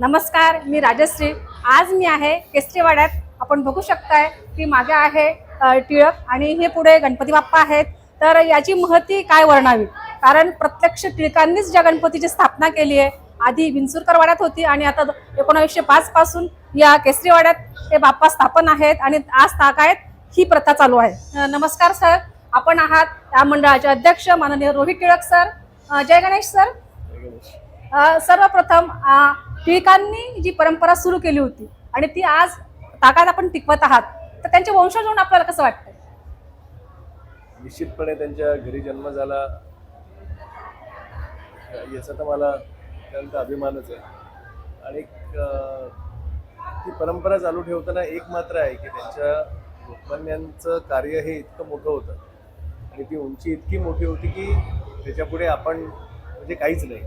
नमस्कार मी राजश्री. आज मी आहे केसरीवाड्यात. आपण बघू शकताय की मागे आहे टिळक आणि हे पुढे गणपती बाप्पा आहेत. तर याची महती काय वर्णावी? कारण प्रत्यक्ष टिळकांनीच ज्या गणपतीची स्थापना केली आहे आधी विंचुरकर वाड्यात होती आणि आता एकोणावीसशे पाच पासून या केसरीवाड्यात हे बाप्पा स्थापन आहेत आणि आज ताकायत ही प्रथा चालू आहे. नमस्कार सर. आपण आहात या मंडळाचे अध्यक्ष माननीय रोहित टिळक सर. जय गणेश सर. सर्वप्रथम टिळकांनी जी परंपरा सुरू केली होती आणि ती आज ताकात आपण टिकवत आहात तर त्यांचे वंशज होऊन आपल्याला कसं वाटतं निश्चितपणे त्यांच्या घरी जन्म झाला. याचा तर मला अत्यंत अभिमानच आहे. आणि ती परंपरा चालू ठेवताना एक मात्र आहे की त्यांच्या लोकमान्यांचं कार्य हे इतकं मोठं होतं. आणि ती उंची इतकी मोठी होती की त्याच्यापुढे आपण म्हणजे काहीच नाही.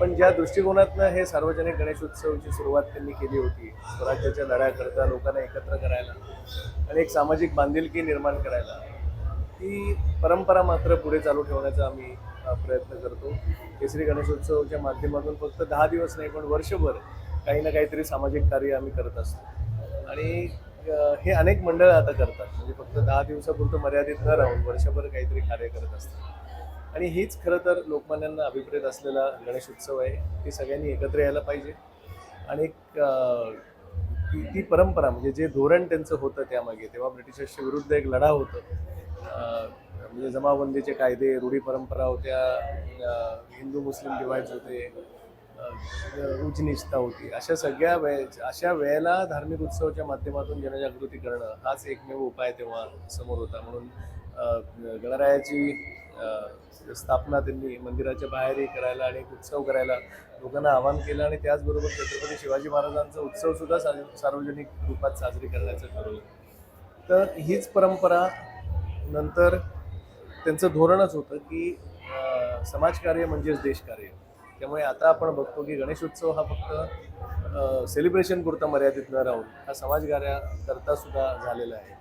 पण ज्या दृष्टिकोनातनं हे सार्वजनिक गणेशोत्सवची सुरुवात त्यांनी केली होती स्वराज्याच्या लढ्याकरता लोकांना एकत्र करायला आणि एक सामाजिक बांधिलकी निर्माण करायला ती परंपरा मात्र पुढे चालू ठेवण्याचा आम्ही प्रयत्न करतो. केसरी गणेशोत्सवच्या माध्यमातून फक्त दहा दिवस नाही पण वर्षभर काही ना काहीतरी सामाजिक कार्य आम्ही करत असतो. आणि हे अनेक मंडळं आता करतात. म्हणजे फक्त दहा दिवसापुरतं मर्यादित न राहून वर्षभर काहीतरी कार्य करत असतात. आणि हीच खरं तर लोकमान्यांना अभिप्रेत असलेला गणेश उत्सव आहे. ती सगळ्यांनी एकत्र यायला पाहिजे. आणि ती ती परंपरा म्हणजे जे धोरण त्यांचं होतं त्यामागे तेव्हा ब्रिटिशर्सच्या विरुद्ध एक लढा होतं. म्हणजे जमाबंदीचे कायदे रूढी परंपरा होत्या. हिंदू मुस्लिम डिवाइड्स होते. अं, होती. अशा सगळ्या वेळे अशा वेळेला धार्मिक उत्सवाच्या माध्यमातून जनजागृती करणं हाच एकमेव उपाय तेव्हा समोर होता. म्हणून गणरायाची स्थापना त्यांनी मंदिराच्या बाहेरही करायला आणि एक उत्सव करायला लोकांना आवाहन केलं आणि त्याचबरोबर छत्रपती शिवाजी महाराजांचा उत्सवसुद्धा सार्वजनिक रूपात साजरी करण्याचं ठरवलं. तर हीच परंपरा नंतर त्यांचं धोरणच होतं की समाजकार्य म्हणजेच देशकार्य. त्यामुळे आता आपण बघतो की गणेशोत्सव हा फक्त सेलिब्रेशन पुरता मर्यादित न राहून हा समाजकार्याकरता सुद्धा झालेला आहे.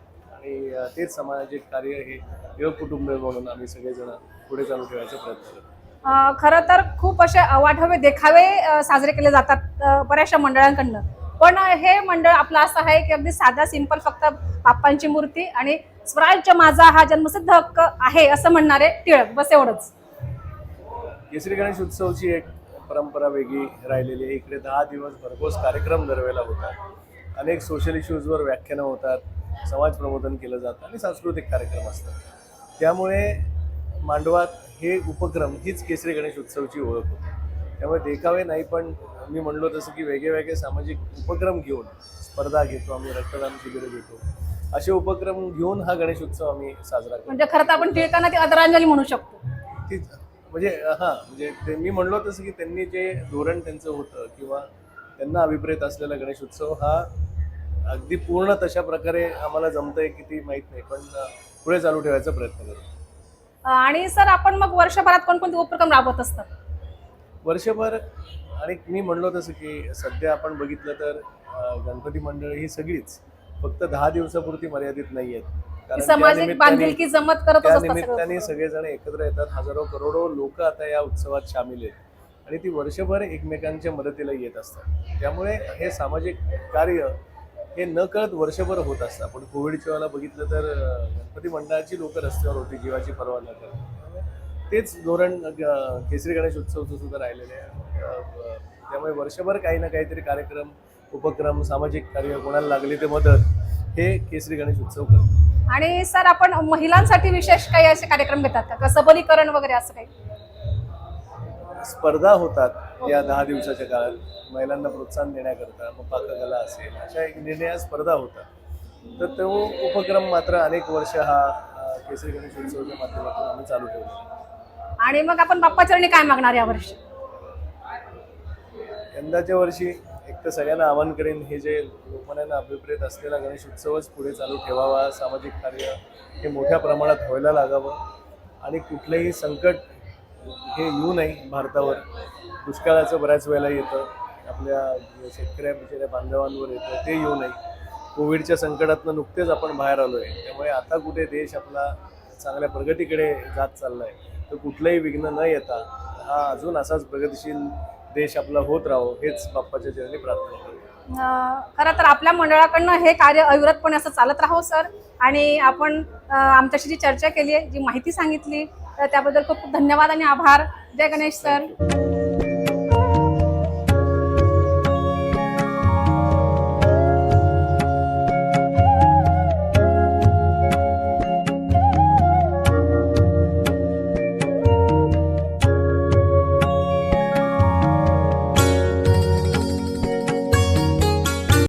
आणि तेच सामाजिक कार्य हे योग कुटुंब म्हणून आम्ही सगळेजण पुढे चालू ठेवायचा प्रयत्न करतो. खरं तर खूप असे अवाढव्य देखावे साजरे केले जातात बऱ्याचशा मंडळांकडनं. पण हे मंडळ आपलं असं आहे की अगदी साधा सिंपल फक्त बाप्पांची मूर्ती आणि स्वराज्य माझा हा जन्मसिद्ध हक्क आहे असं म्हणणारे टिळक. बस एवढंच. केसरी गणेश उत्सवची एक परंपरा वेगळी राहिलेली आहे. इकडे दहा दिवस भरघोस कार्यक्रम दरवेळेला होतात. अनेक सोशल इश्यूजवर व्याख्यानं होतात. समाज प्रबोधन केलं जातं आणि सांस्कृतिक कार्यक्रम असतात. त्यामुळे मांडवात हे उपक्रम हीच केसरी गणेश उत्सवची ओळख होती. त्यामुळे देखावे नाही पण मी म्हणलो तसं की वेगळे वेगळे सामाजिक उपक्रम घेऊन स्पर्धा घेतो आम्ही रक्तदान शिबिरं घेतो. असे उपक्रम घेऊन हा गणेश उत्सव आम्ही साजरा करतो. म्हणजे खरं तर आपण टिळकांना ती आदरांजली म्हणू शकतो. ती म्हणजे हां म्हणजे ते मी म्हणलो तसं की त्यांनी जे धोरण त्यांचं होतं किंवा त्यांना अभिप्रेत असलेला गणेश उत्सव हा अगदी पूर्ण तशा प्रकारे आम्हाला जमतंय किती माहीत नाही पण पुढे चालू ठेवायचा प्रयत्न करतो अ, आणि सर आपण मग वर्षभरात कोणकोणते उपक्रम राबवत असतात? वर्षभर आणि मी म्हणलो तसं की सध्या आपण बघितलं तर गणपती मंडळ ही सगळीच फक्त दहा दिवसापुरती मर्यादित नाही आहेत. ती कारण सामाजिक बांधिलकी जमत निमित्ताने सगळं. सगळेजण एकत्र येतात. हजारो करोडो लोक आता या उत्सवात सामील आहेत. आणि ती वर्षभर एकमेकांच्या मदतीला येत असतात. त्यामुळे हे सामाजिक कार्य हे न कळत वर्षभर होत असतं. आपण कोविडच्या वेळेला बघितलं तर गणपती मंडळाची लोक रस्त्यावर होती जीवाची पर्वा न करता. तेच धोरण केसरी गणेश उत्सवचं सुद्धा राहिलेलं आहे. त्यामुळे वर्षभर काही ना काहीतरी कार्यक्रम उपक्रम सामाजिक कार्य कोणाला लागले ते मदत हे केसरी गणेश उत्सव करतो. आणि सर आपण महिलांसाठी विशेष काही असे कार्यक्रम घेतात? का? सबलीकरण वगैरे असं काही? स्पर्धा होतात. या दहा दिवसाच्या काळात महिलांना प्रोत्साहन देण्याकरता मग पाककला असेल अशा एक निर्णया स्पर्धा होतात तर तो उपक्रम मात्र अनेक वर्ष हा केसरी गणेश उत्सवाच्या माध्यमातून आम्ही चालू ठेवला. आणि मग आपण बाप्पाचरणी काय मागणार या वर्षी? यंदाच्या वर्षी एक तर सगळ्यांना आवाहन करेन हे जे लोकमान्यांना अभिप्रेत असलेला गणेश उत्सवच पुढे चालू ठेवावा सामाजिक कार्य हे मोठ्या प्रमाणात व्हायला लागावं. आणि कुठलंही संकट हे येऊ नाही भारतावर. दुष्काळाचं बऱ्याच वेळेला येतं. आपल्या शेतकऱ्या बिचाऱ्या बांधवांवर येतं. ते येऊ नाही. कोविडच्या संकटातनं नुकतेच आपण बाहेर आलो आहे त्यामुळे आता कुठे देश आपला चांगल्या प्रगतीकडे जात चालला आहे तर कुठलंही विघ्न न येता हा अजून असाच प्रगतीशील देश आपला होत राहो हेच बाप्पाच्या चरणी प्रार्थना खरं तर आपल्या मंडळाकडनं हे कार्य अविरतपणे असं चालत राहो सर. आणि आपण आमच्याशी जी चर्चा केली आहे जी माहिती सांगितली तर त्याबद्दल खूप खूप धन्यवाद आणि आभार. जय गणेश सर.